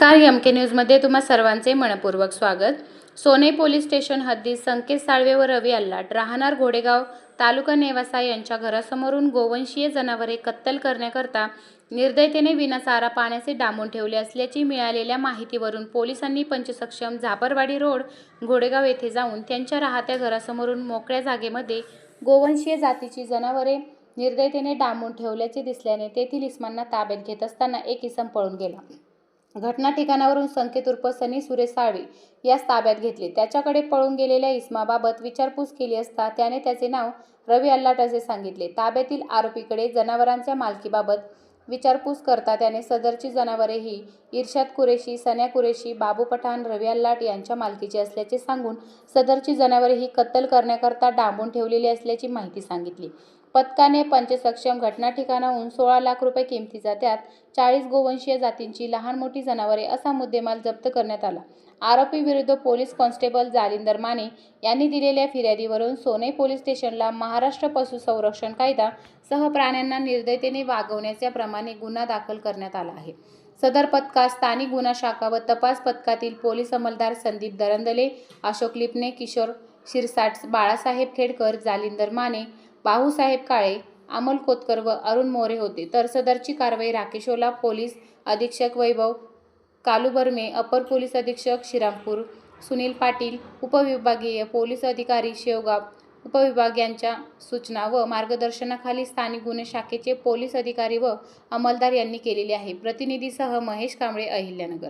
नमस्कार एम के न्यूजमध्ये तुम्हा सर्वांचे मनपूर्वक स्वागत. सोने पोलीस स्टेशन हद्दीत संकेत साळवे व रवी अल्लाट राहणार घोडेगाव तालुका नेवासा यांच्या घरासमोरून गोवंशीय जनावरे कत्तल करण्याकरता निर्दयतेने विनाचारा पाण्याचे डांबून ठेवले असल्याची मिळालेल्या माहितीवरून पोलिसांनी पंचसक्षम झापरवाडी रोड घोडेगाव येथे जाऊन त्यांच्या राहत्या घरासमोरून मोकळ्या जागेमध्ये गोवंशीय जातीची जनावरे निर्दयतेने डांबून ठेवल्याचे दिसल्याने तेथील इसमांना ताब्यात घेत असताना एक इसम पळून गेला. घटना ठिकाणावरून संकेत उर्फ सनी सुरेश साळवे यास ताब्यात घेतले. त्याच्याकडे पळून गेलेल्या इस्माबाबत विचारपूस केली असता त्याने त्याचे नाव रवी अल्लाट असे सांगितले. ताब्यातील आरोपीकडे जनावरांच्या मालकीबाबत विचारपूस करता त्याने सदरची जनावरे ही इर्शाद कुरेशी सन्या कुरेशी बाबू पठाण रवी अल्लाट यांच्या मालकीची असल्याचे सांगून सदरची जनावरे ही कत्तल करण्याकरता डांबून ठेवलेली असल्याची माहिती सांगितली. पथकाने पंचसक्षम घटना ठिकाणाहून सोळा लाख रुपये किमतीचा त्यात चाळीस गोवंशीय जातींची लहान मोठी जनावरे असा मुद्देमाल जप्त करण्यात आला. आरोपी विरुद्ध पोलीस कॉन्स्टेबल जालिंदर माने यांनी दिलेल्या फिर्यादीवरून सोने पोलीस स्टेशनला महाराष्ट्र पशुसंरक्षण कायदा सह प्राण्यांना निर्दयतेने वागवण्याच्या प्रमाणे गुन्हा दाखल करण्यात आला आहे. सदर पथकात स्थानिक गुन्हा शाखा व तपास पथकातील पोलीस अंमलदार संदीप दरंदले अशोक लिपणे किशोर शिरसाट बाळासाहेब खेडकर जालिंदर माने भाऊसाहेब काळे अमोल कोतकर व अरुण मोरे होते. तर सदरची कारवाई राकेशोला पोलीस अधीक्षक वैभव कालुबर्मे अपर पोलीस अधीक्षक श्रीरामपूर सुनील पाटील उपविभागीय पोलीस अधिकारी शेवगाव उपविभाग यांच्या सूचना व मार्गदर्शनाखाली स्थानिक गुन्हे शाखेचे पोलीस अधिकारी व अंमलदार यांनी केलेली आहे. प्रतिनिधीसह महेश कांबळे अहिल्यानगर.